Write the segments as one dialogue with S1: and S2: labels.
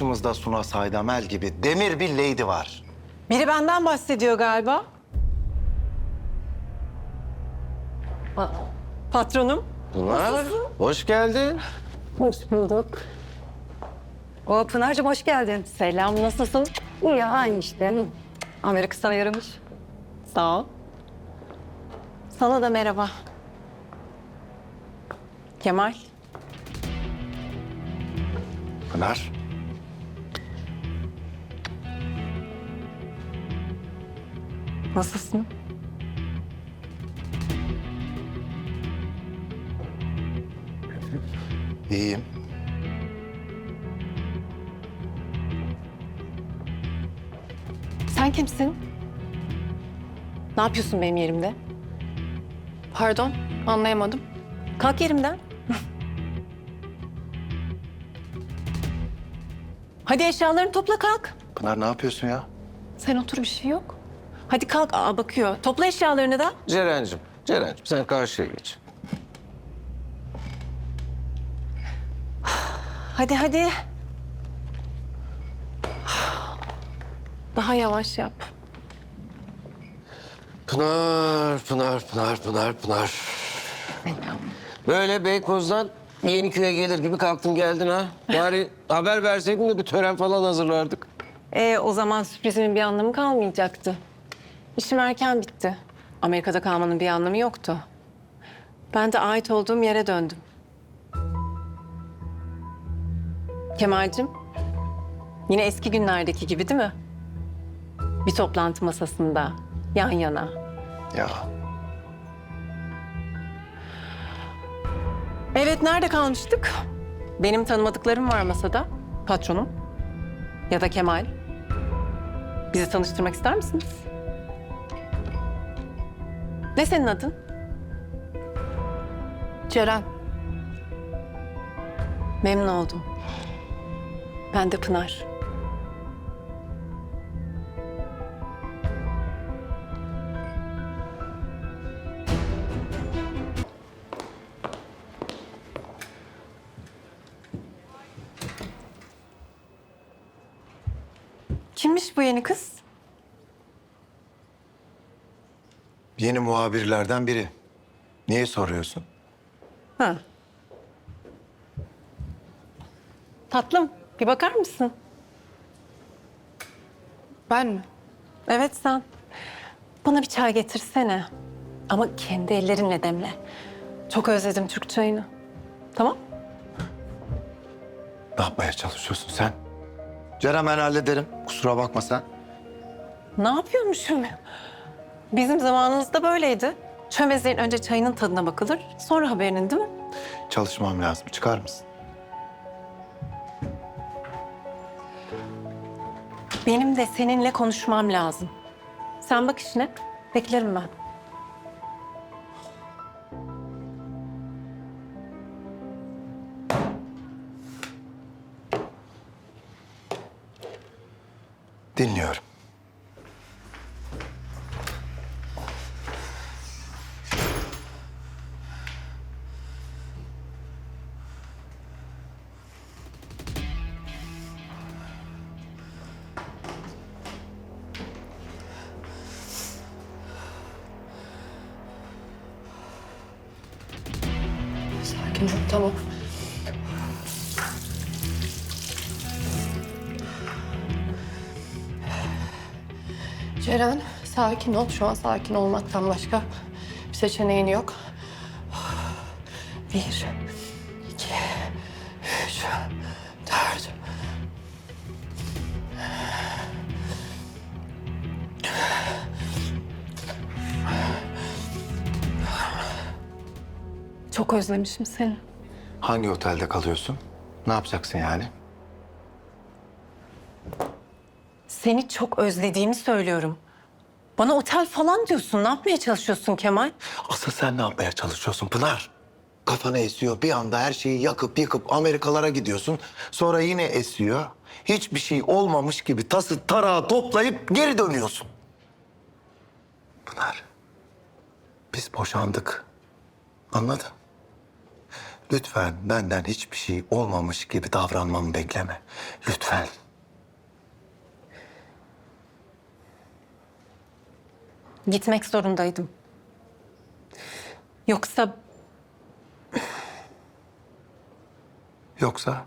S1: Karşımızda Suna Saydamel gibi demir bir lady var.
S2: Biri benden bahsediyor galiba. Pa- Patronum.
S1: Pınar, hoş geldin.
S2: Hoş bulduk.
S3: O Pınar'cığım hoş geldin.
S2: Selam, nasılsın?
S3: İyi aynı işte. Amerika sana yaramış.
S2: Sağ ol. Sana da merhaba. Kemal.
S1: Pınar,
S2: Nasılsın?
S1: iyiyim.
S2: Sen kimsin? Ne yapıyorsun benim yerimde?
S4: Pardon, anlayamadım.
S2: Kalk yerimden. Hadi eşyalarını topla kalk.
S1: Pınar ne yapıyorsun ya?
S4: Sen otur bir şey yok.
S2: Hadi kalk. Aa bakıyor. Topla eşyalarını da.
S5: Ceren'cim, Ceren'cim sen karşıya geç.
S2: Hadi hadi.
S4: Daha yavaş yap.
S5: Pınar, Pınar, Pınar, Pınar, Pınar. Böyle Beykoz'dan Yeniköy'e gelir gibi kalktın geldin ha. Bari haber verseydin de bir tören falan hazırlardık.
S2: Ee, o zaman sürprizimin bir anlamı kalmayacaktı. İşim erken bitti. Amerika'da kalmanın bir anlamı yoktu. Ben de ait olduğum yere döndüm. Kemal'cim, yine eski günlerdeki gibi değil mi? Bir toplantı masasında, yan yana.
S1: Ya
S2: Evet, nerede kalmıştık? Benim tanımadıklarım var masada. Patronum. Ya da Kemal. Bizi tanıştırmak ister misiniz? Ne senin adın?
S4: Ceren,
S2: Memnun oldum. Ben de Pınar. Kimmiş bu yeni kız?
S1: Yeni muhabirlerden biri. Niye soruyorsun?
S2: Ha. Tatlım, bir bakar mısın?
S4: ben mi?
S2: Evet sen. Bana bir çay getirsene. Ama kendi ellerinle demle. Çok özledim Türk çayını. Tamam?
S1: Ne yapmaya çalışıyorsun sen? Ceren ben hallederim. Kusura bakma sen.
S2: Ne yapıyormuşum? Bizim zamanımızda böyleydi. Çömezlerin önce çayının tadına bakılır, sonra haberinin değil mi?
S1: Çalışmam lazım. Çıkar mısın?
S2: Benim de seninle konuşmam lazım. Sen bak işine, beklerim ben.
S4: Sakin ol, tamam. Ceren, sakin ol. Şu an sakin olmaktan başka bir seçeneğin yok. Bir,
S2: Çok özlemişim seni.
S1: Hangi otelde kalıyorsun? Ne yapacaksın yani?
S2: Seni çok özlediğimi söylüyorum. Bana otel falan diyorsun. Ne yapmaya çalışıyorsun Kemal?
S1: Asıl sen ne yapmaya çalışıyorsun Pınar? Kafana esiyor. Bir anda her şeyi yakıp yıkıp Amerikalara gidiyorsun. Sonra yine esiyor. Hiçbir şey olmamış gibi tası tarağı toplayıp geri dönüyorsun. Pınar, biz boşandık. Anladın? Lütfen benden hiçbir şey olmamış gibi davranmamı bekleme. Lütfen.
S2: Gitmek zorundaydım. Yoksa
S1: Yoksa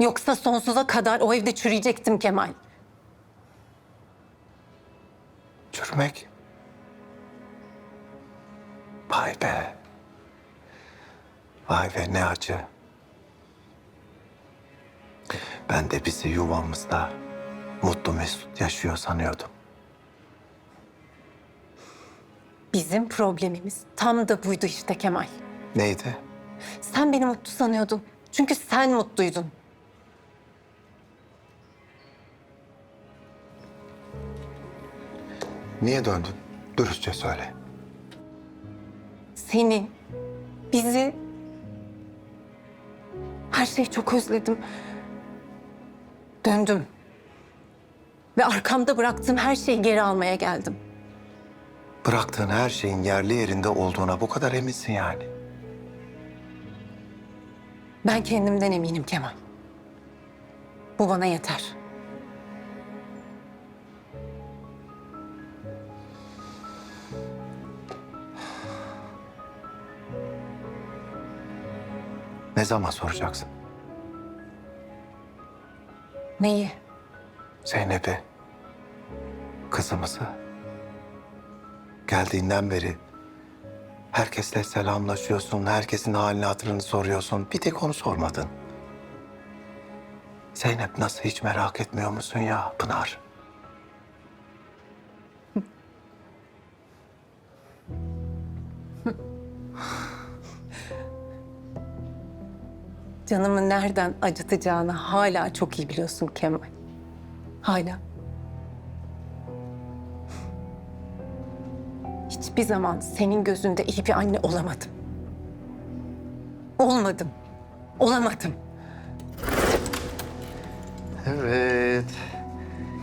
S2: yoksa sonsuza kadar o evde çürüyecektim Kemal.
S1: çürümek. Vay be. Vay be ne acı. Ben de bizi yuvamızda mutlu mesut yaşıyor sanıyordum.
S2: Bizim problemimiz tam da buydu işte Kemal.
S1: Neydi?
S2: Sen beni mutlu sanıyordun. Çünkü sen mutluydun.
S1: Niye döndün? Dürüstçe söyle.
S2: Seni, bizi... Her şeyi çok özledim. Döndüm. Ve arkamda bıraktığım her şeyi geri almaya geldim.
S1: Bıraktığın her şeyin yerli yerinde olduğuna bu kadar eminsin yani.
S2: Ben kendimden eminim Kemal. Bu bana yeter.
S1: Ne zaman soracaksın?
S2: Neyi?
S1: Zeynep'i, kızımızı. Geldiğinden beri herkesle selamlaşıyorsun, herkesin halini hatırını soruyorsun. Bir tek onu sormadın. Zeynep nasıl hiç merak etmiyor musun ya Pınar?
S2: Canımı nereden acıtacağını hala çok iyi biliyorsun Kemal. Hala. Hiçbir zaman senin gözünde iyi bir anne olamadım. Olmadım. Olamadım.
S1: Evet.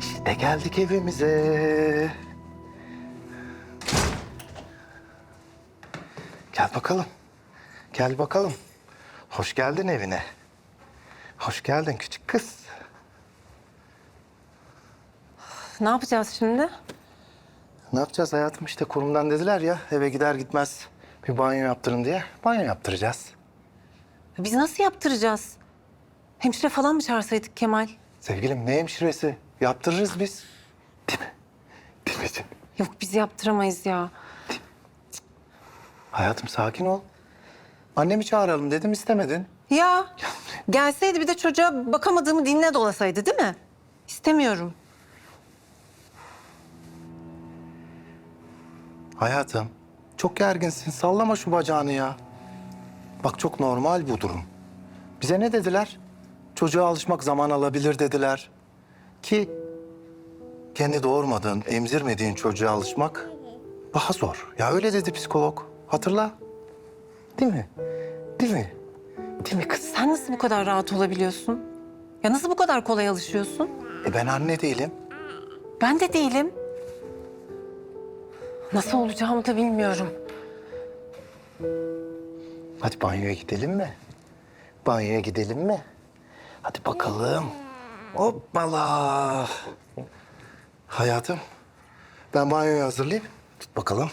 S1: İşte geldik evimize. Gel bakalım. Gel bakalım. Hoş geldin evine. Hoş geldin küçük kız.
S2: Ne yapacağız şimdi?
S1: Ne yapacağız hayatım işte kurumdan dediler ya eve gider gitmez bir banyo yaptırın diye. Banyo yaptıracağız.
S2: Biz nasıl yaptıracağız? Hemşire falan mı çağırsaydık Kemal?
S1: Sevgilim ne hemşiresi? Yaptırırız biz. Değil mi? Değil mi?
S2: Yok biz yaptıramayız ya.
S1: Hayatım sakin ol. Annemi çağıralım dedim istemedin.
S2: Ya gelseydi bir de çocuğa bakamadığımı dinle dolasaydı değil mi? İstemiyorum.
S1: Hayatım çok gerginsin sallama şu bacağını ya. Bak çok normal bu durum. Bize ne dediler? Çocuğa alışmak zaman alabilir dediler. Ki kendi doğurmadığın, emzirmediğin çocuğa alışmak daha zor. Ya öyle dedi psikolog. Hatırla. Değil mi? Değil mi? Değil mi kız?
S2: Sen nasıl bu kadar rahat olabiliyorsun? Ya nasıl bu kadar kolay alışıyorsun?
S1: E ben anne değilim.
S2: Ben de değilim. Nasıl olacağımı da bilmiyorum.
S1: Hadi banyoya gidelim mi? Banyoya gidelim mi? Hadi bakalım. Hoppala. Hayatım, ben banyoyu hazırlayayım. Tut bakalım.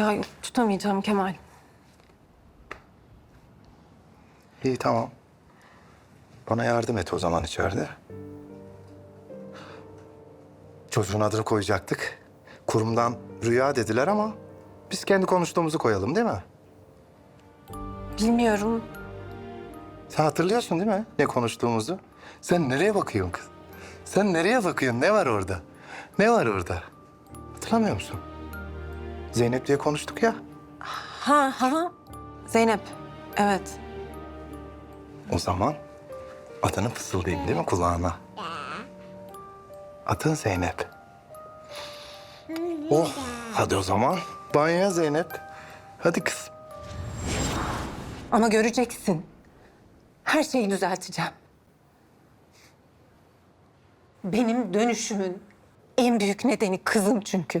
S2: Ya yok, tutamayacağım Kemal.
S1: İyi tamam. Bana yardım et o zaman içeride. Çocuğun adını koyacaktık. Kurumdan Rüya dediler ama biz kendi konuştuğumuzu koyalım değil mi?
S2: Bilmiyorum.
S1: Sen hatırlıyorsun değil mi ne konuştuğumuzu? Sen nereye bakıyorsun kız? Sen nereye bakıyorsun? Ne var orada? Ne var orada? Hatırlamıyor musun? Zeynep diye konuştuk ya.
S2: Ha ha. Zeynep. Evet.
S1: O zaman adını fısıldayayım değil mi kulağına? Adın Zeynep. Oh, hadi o zaman. Banyoya Zeynep. Hadi kız.
S2: Ama göreceksin. Her şeyi düzelteceğim. Benim dönüşümün en büyük nedeni kızım çünkü.